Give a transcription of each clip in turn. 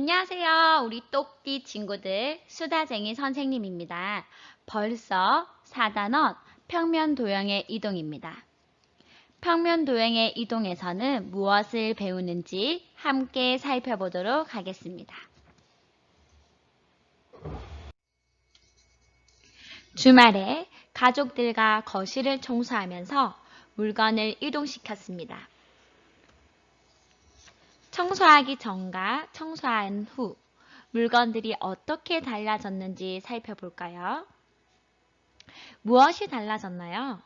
안녕하세요. 우리 똑띠 친구들 수다쟁이 선생님입니다. 벌써 4단원 평면 도형의 이동입니다. 평면 도형의 이동에서는 무엇을 배우는지 함께 살펴보도록 하겠습니다. 주말에 가족들과 거실을 청소하면서 물건을 이동시켰습니다. 청소하기 전과 청소한 후 물건들이 어떻게 달라졌는지 살펴볼까요? 무엇이 달라졌나요?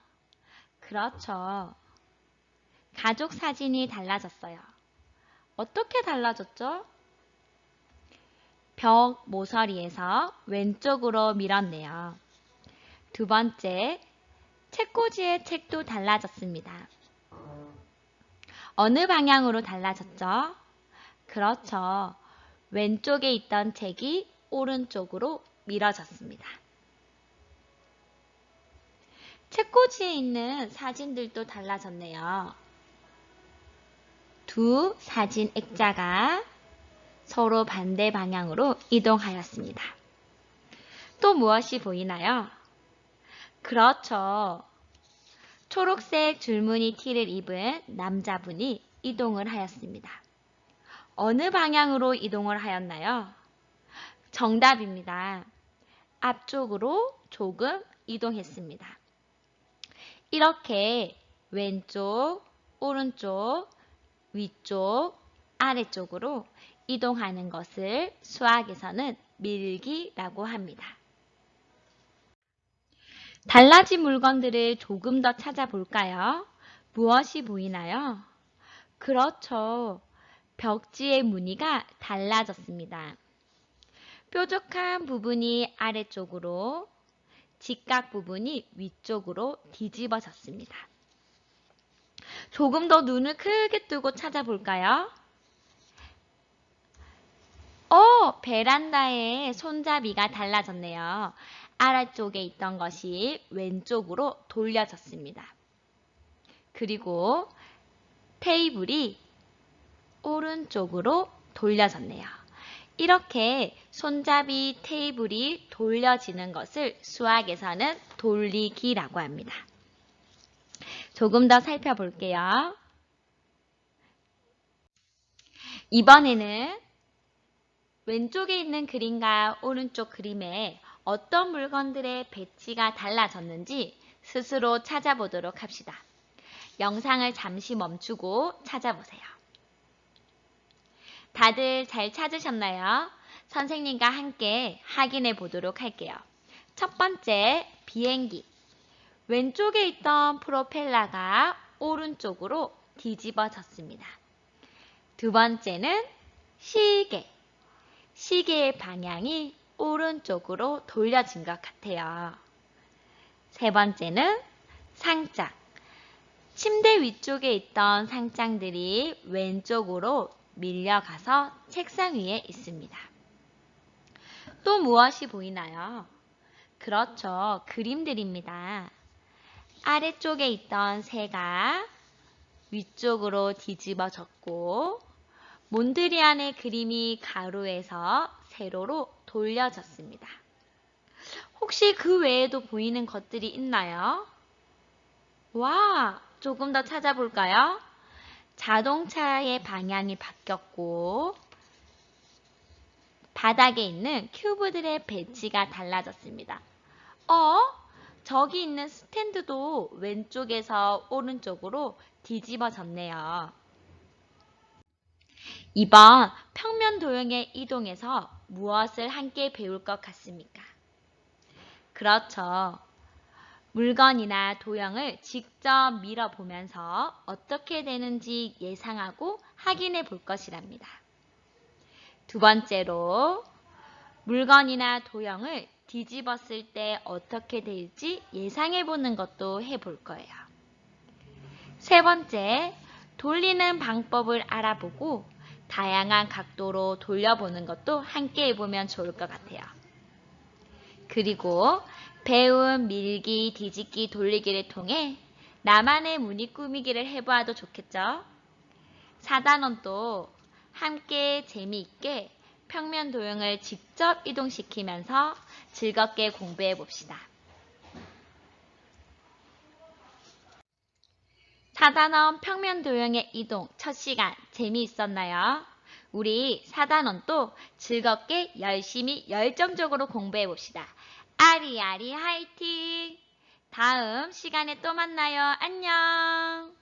그렇죠. 가족 사진이 달라졌어요. 어떻게 달라졌죠? 벽 모서리에서 왼쪽으로 밀었네요. 두 번째, 책꽂이의 책도 달라졌습니다. 어느 방향으로 달라졌죠? 그렇죠. 왼쪽에 있던 책이 오른쪽으로 밀어졌습니다. 책꽂이에 있는 사진들도 달라졌네요. 두 사진 액자가 서로 반대 방향으로 이동하였습니다. 또 무엇이 보이나요? 그렇죠. 초록색 줄무늬 티를 입은 남자분이 이동을 하였습니다. 어느 방향으로 이동을 하였나요? 정답입니다. 앞쪽으로 조금 이동했습니다. 이렇게 왼쪽, 오른쪽, 위쪽, 아래쪽으로 이동하는 것을 수학에서는 밀기라고 합니다. 달라진 물건들을 조금 더 찾아볼까요? 무엇이 보이나요? 그렇죠. 벽지의 무늬가 달라졌습니다. 뾰족한 부분이 아래쪽으로, 직각 부분이 위쪽으로 뒤집어졌습니다. 조금 더 눈을 크게 뜨고 찾아볼까요? 어, 베란다의 손잡이가 달라졌네요. 아래쪽에 있던 것이 왼쪽으로 돌려졌습니다. 그리고 테이블이 오른쪽으로 돌려졌네요. 이렇게 손잡이 테이블이 돌려지는 것을 수학에서는 돌리기라고 합니다. 조금 더 살펴볼게요. 이번에는 왼쪽에 있는 그림과 오른쪽 그림에 어떤 물건들의 배치가 달라졌는지 스스로 찾아보도록 합시다. 영상을 잠시 멈추고 찾아보세요. 다들 잘 찾으셨나요? 선생님과 함께 확인해 보도록 할게요. 첫 번째, 비행기. 왼쪽에 있던 프로펠러가 오른쪽으로 뒤집어졌습니다. 두 번째는 시계. 시계의 방향이 오른쪽으로 돌려진 것 같아요. 세 번째는 상장. 침대 위쪽에 있던 상장들이 왼쪽으로 밀려가서 책상 위에 있습니다. 또 무엇이 보이나요? 그렇죠. 그림들입니다. 아래쪽에 있던 새가 위쪽으로 뒤집어졌고 몬드리안의 그림이 가로에서 세로로 돌려졌습니다. 혹시 그 외에도 보이는 것들이 있나요? 와, 조금 더 찾아볼까요? 자동차의 방향이 바뀌었고 바닥에 있는 큐브들의 배치가 달라졌습니다. 어? 저기 있는 스탠드도 왼쪽에서 오른쪽으로 뒤집어졌네요. 이번 평면 도형의 이동에서 무엇을 함께 배울 것 같습니까? 그렇죠. 물건이나 도형을 직접 밀어보면서 어떻게 되는지 예상하고 확인해 볼 것이랍니다. 두 번째로 물건이나 도형을 뒤집었을 때 어떻게 될지 예상해 보는 것도 해 볼 거예요. 세 번째, 돌리는 방법을 알아보고 다양한 각도로 돌려보는 것도 함께 해보면 좋을 것 같아요. 그리고 배운 밀기, 뒤집기, 돌리기를 통해 나만의 무늬 꾸미기를 해보아도 좋겠죠? 4단원도 함께 재미있게 평면 도형을 직접 이동시키면서 즐겁게 공부해 봅시다. 4단원 평면 도형의 이동 첫 시간 재미있었나요? 우리 4단원도 즐겁게 열심히 열정적으로 공부해 봅시다. 아리아리 화이팅! 다음 시간에 또 만나요. 안녕!